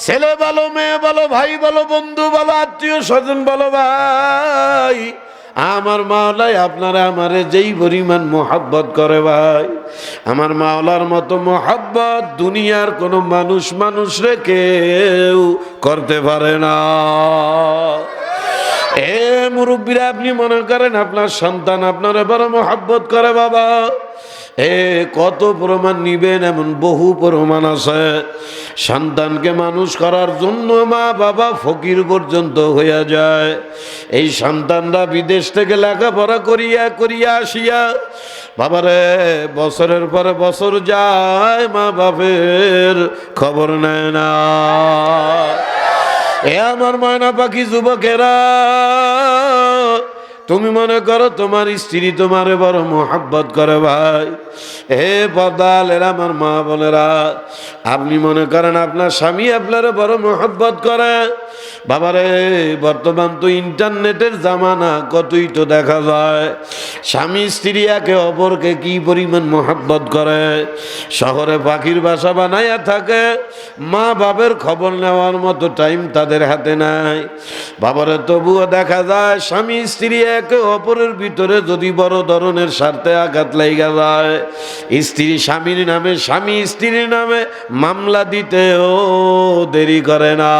ছেলে বলো, মেয়ে বলো, ভাই বলো, বন্ধু বলো, আত্মীয় স্বজন বলো, ভাই। আমার মাওলাই আপনারা আমারে যেই পরিমাণ মোহাব্বত করে, ভাই। আমার মাওলার মতো মোহাব্বত দুনিয়ার কোনো মানুষ মানুষ রে কেউ করতে পারে না। মুরব্বীরা, আপনি মনে করেন আপনার সন্তান আপনার বড় মোহাব্বত করে বাবা? এ, কত প্রমাণ নিবেন, এমন বহু প্রমাণ আছে। সন্তানকে মানুষ করার জন্য মা বাবা ফকির পর্যন্ত হইয়া যায়। এই সন্তানরা বিদেশ থেকে লেখাপড়া করিয়া করিয়া আসিয়া, বাবারে, বছরের পরে বছর যায়, মা বাপের খবর নেয় না। এ আমার ময়না পাখি যুবকেরা তুমি মনে করো তোমার স্ত্রী তোমারে বড় মোহাব্বত করে ভাই। হে পদালের আমার মা বোনেরা। আপনি মনে করেন আপনার স্বামী আপনারে বড় মোহাব্বত করে? বাবারে, বর্তমান তো ইন্টারনেটের জামানা, কতই তো দেখা যায়। স্বামী স্ত্রী একে অপরকে কি পরিমাণ মোহাব্বত করে? শহরে পাখির বাসা বানাইয়া থাকে, মা বাবের খবর নেওয়ার মতো টাইম তাদের হাতে নাই। বাবারে, তবুও দেখা যায়, স্বামী স্ত্রী একে অপরের ভিতরে যদি বড় ধরনের স্বার্থে আঘাত লাইগা যায়, স্ত্রী স্বামীর নামে, স্বামী স্ত্রীর নামে মামলা দিতেও দেরি করে না।